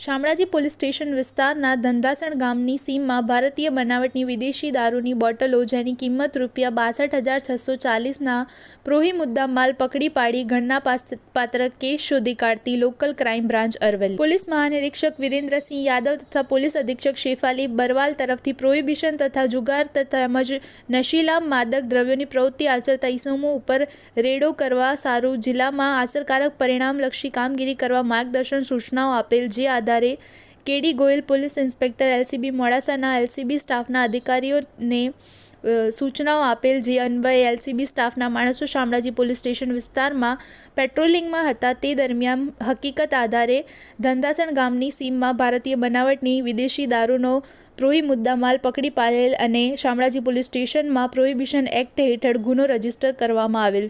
Shamlaji police station વિસ્તારના ધંધાસણ ગામની સીમમાં ભારતીય બનાવટની વિદેશી દારૂની બોટલો જેની કિંમત રૂપિયા બાસઠ હજાર છસો ચાલીસના પ્રોહી મુદ્દા માલ પકડી પાડી ઘરના પાત્ર કેસ શોધી કાઢતી local crime branch Aravalli. Police મહાનિરીક્ષક Virendrasinh Yadav તથા પોલીસ અધિક્ષક શેફાલી બરવાલ તરફથી પ્રોહિબિશન તથા જુગાર તેમજ નશીલા માદક દ્રવ્યોની પ્રવૃત્તિ આચરતા ઇસમો ઉપર રેડો કરવા સારું જિલ્લામાં અસરકારક પરિણામલક્ષી કામગીરી કરવા માર્ગદર્શન સૂચનાઓ આપેલ જે આધારે KD Goyal police inspector LCB મોડાસાના LCB સ્ટાફના અધિકારીઓને સૂચનાઓ આપેલ જે અન્વયે એલસીબી સ્ટાફના માણસો શામળાજી પોલીસ સ્ટેશન વિસ્તારમાં પેટ્રોલિંગમાં હતા તે દરમિયાન હકીકત આધારે ધંધાસણ ગામની સીમમાં ભારતીય બનાવટની વિદેશી દારૂનો પ્રોહી મુદ્દામાલ પકડી પાડેલ અને શામળાજી પોલીસ સ્ટેશનમાં પ્રોહિબિશન એક્ટ હેઠળ ગુનો રજિસ્ટર કરવામાં આવેલ